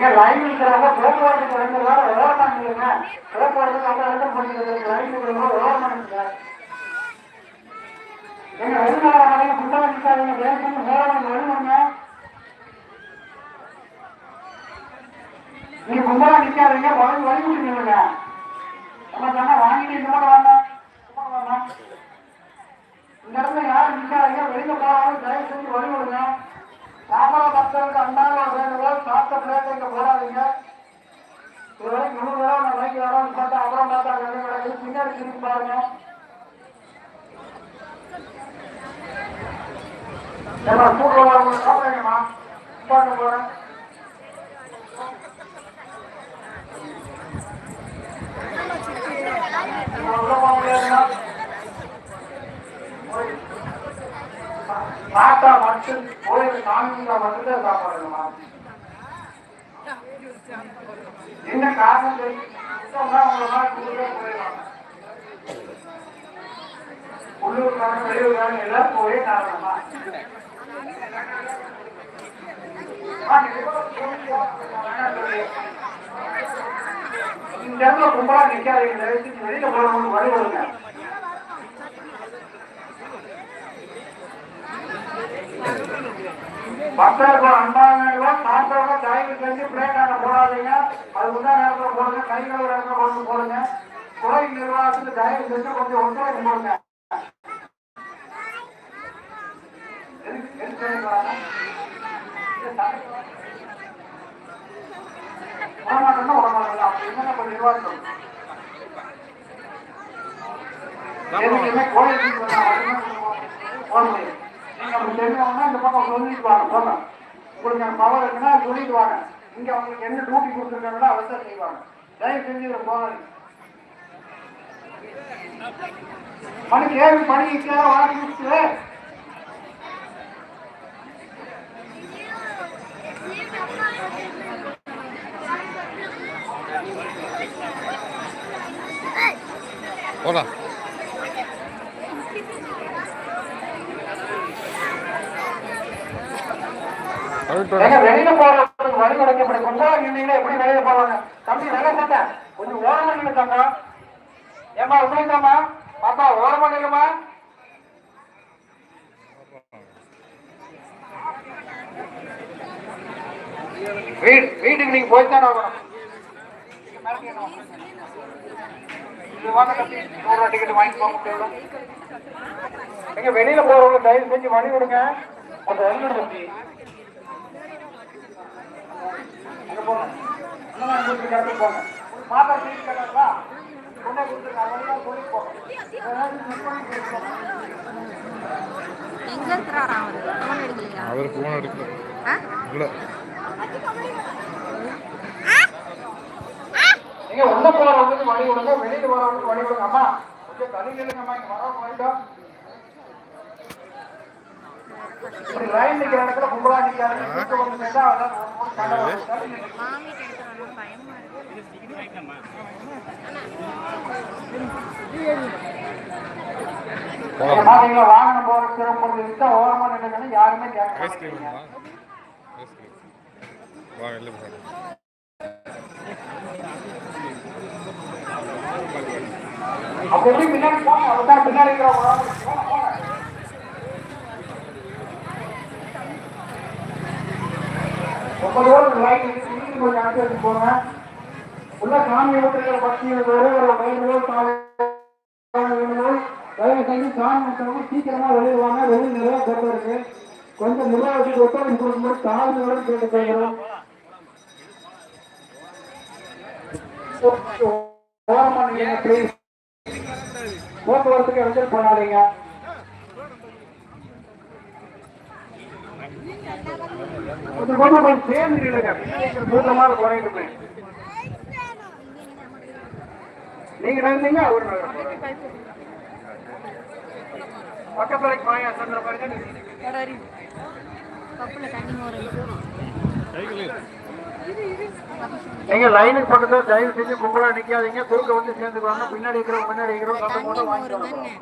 எங்க லைன் இருக்கிறவங்க போக்குவரத்து குறைந்ததால விவரம் இல்லைங்க போக்குவரத்து நம்ம இடத்துல பண்ணிக்கிறது லைன் இருக்கிறவங்க விவரம் பண்ணுங்க எங்க வெளிநாடு புத்தகம் நிற்காதீங்க விவரம் எழுதுங்க நீங்க கும்பலா நிக்காதீங்க வழி வழி விட்டுருங்க நம்ம வாங்கிட்டு இந்த மாதிரி வாங்க இந்த இடத்துல யாரும் நிக்காதீங்க வெளியில தயவு செஞ்சு வழி விடுங்க சாப்பாடு பக்தர்களுக்கு அண்டாக ஒரு ரெண்டு பேர் சாப்பிட்ட பிளேட் இங்க போடாதீங்க இதுவரைக்கும் நூறு தடவை நான் மைக்கு வரோம்னு பார்த்தா அப்புறம் பார்த்தா ரெண்டு கிடையாது பின்னாடி திரும்பி பாருங்க. ஏமா கூப்பிடுவாங்க சாப்பிடுங்கம்மா உட்காந்து போறேன் உள்ள போக முடியாதுன்னா சாப்பிட்டா மட்டும் கோயில் சாமிங்களா மட்டும்தான் சாப்பாடுங்கம்மா என்ன காரணம் தெரியுமா உங்களை மாதிரி குழுவே போயிடலாம். உள்ளூர்காரங்க வெளியூர்காரங்க எல்லாம் போயே காரணமா? இந்த இடத்துல கும்பலா நிக்காதீங்க வெளியில போறவங்களுக்கு வழி வருங்க பக்தர்கள் அன்பானவங்க சாப்பிட்டவங்க தயவு செஞ்சு போடாதீங்க. அது முந்தா நேரத்தில் போடுங்க. கை கழுவுற இடத்துல கொண்டு போடுங்க. கோயில் நிர்வாகத்துக்கு தயவு செஞ்சு கொஞ்சம் ஒத்துழைப்பு கொடுங்க. எதுக்கு- எதுக்கு தெரிஞ்சவங்கன்னா இந்த பக்கம் சொல்லிட்டு வாங்க போங்க. உங்களுக்கு பவர் இருக்குன்னா சொல்லிட்டு வாங்க. அவங்களுக்கு என்ன டியூட்டி கொடுத்துருக்காங்களோ அதை தான் செய்வாங்க. தயவு செஞ்சு இதை போகாதீங்க. மணி கேள்வி பணி இக்கா வாங்கி கொடுத்து வெளியில போறதுக்கு வழி உடைக்கப்படும் கும்பலா எப்படி வெளியில போவாங்க? தம்பி நல்ல சட்டை கொஞ்சம் ஓரமா நின்று தங்கம் ஏமா உண்மைதாம்மா? பாப்பா ஓரமா நில்லுமா வீடு வீட்டுக்கு நீங்க போய் ஆகணும். டிக்கெட் வாங்கி போக முடியாது. வெளியில போறவங்க தயவு செஞ்சு வழி விடுங்க கொஞ்சம் வழி அங்க போங்க அண்ணன் கொடுத்துருக்க இடத்துக்கு போங்க மாதா சீட் கட்டாங்களா பொண்ணை கொடுத்துருக்காங்க அதெல்லாம் சொல்லி போங்க ஏதாவது மிஸ் பண்ணி போயிருக்கோம். எங்க இருக்கிறாரா அவரு? போன் எடுக்கலையா? அவர் ஃபோன் எடுக்கல. ஆ? இல்லை. நீங்க உள்ள போறவங்களுக்கு வழி விடுங்க வெளியில போறவங்களுக்கு வழி விடுங்க அம்மா கொஞ்சம் தள்ளி நில்லுங்கம்மா இங்க வரவங்க வேண்டாம் இப்படி லைன் நிக்கிற இடத்துல கும்பலா நிக்காதீங்க கூட்டம் வந்து சேர்ந்தா பாத்தீங்களா வாகனம் போற சிறப்பு விட்டா ஓரமா நின்னுங்கன்னு யாருமே கேட்க அப்படி பின்னாடி போங்க? அதுதான் பின்னாடி இருக்கிற போங்க போங்க ரொம்ப தூரம் லைன் எடுத்து நீங்க கொஞ்சம் அனுசரிச்சு போங்க உள்ள சாமி ஊற்றுகிற பக்திகளுக்கு ஒரு ஒரு வயிறு காலை தயவு செஞ்சு சாமி ஊற்றுறவங்க சீக்கிரமா வெளியிடுவாங்க வெளியில் நிறைய கொண்டு இருக்கு கொஞ்சம் நிர்வாகத்துக்கு ஒத்துழைப்பு கொடுக்கும்போது தாழ்மையோடு கேட்டு செய்கிறோம் ஓரமா நீங்க போனாதீங்க கொஞ்சம் சேர்ந்து நில்லுங்க நீங்க நடந்தீங்க அவர். பக்கத்துல பாயா சந்திர பாருங்க. நீங்க லைனுக்கு பக்கத்துல தயவு செஞ்சு கும்பலா நிக்காதீங்க. குறுக்க வந்து சேர்ந்துக்குவாங்க. பின்னாடி இருக்கிறவங்க முன்னாடி இருக்கிறவங்க வாங்கிக்கோங்க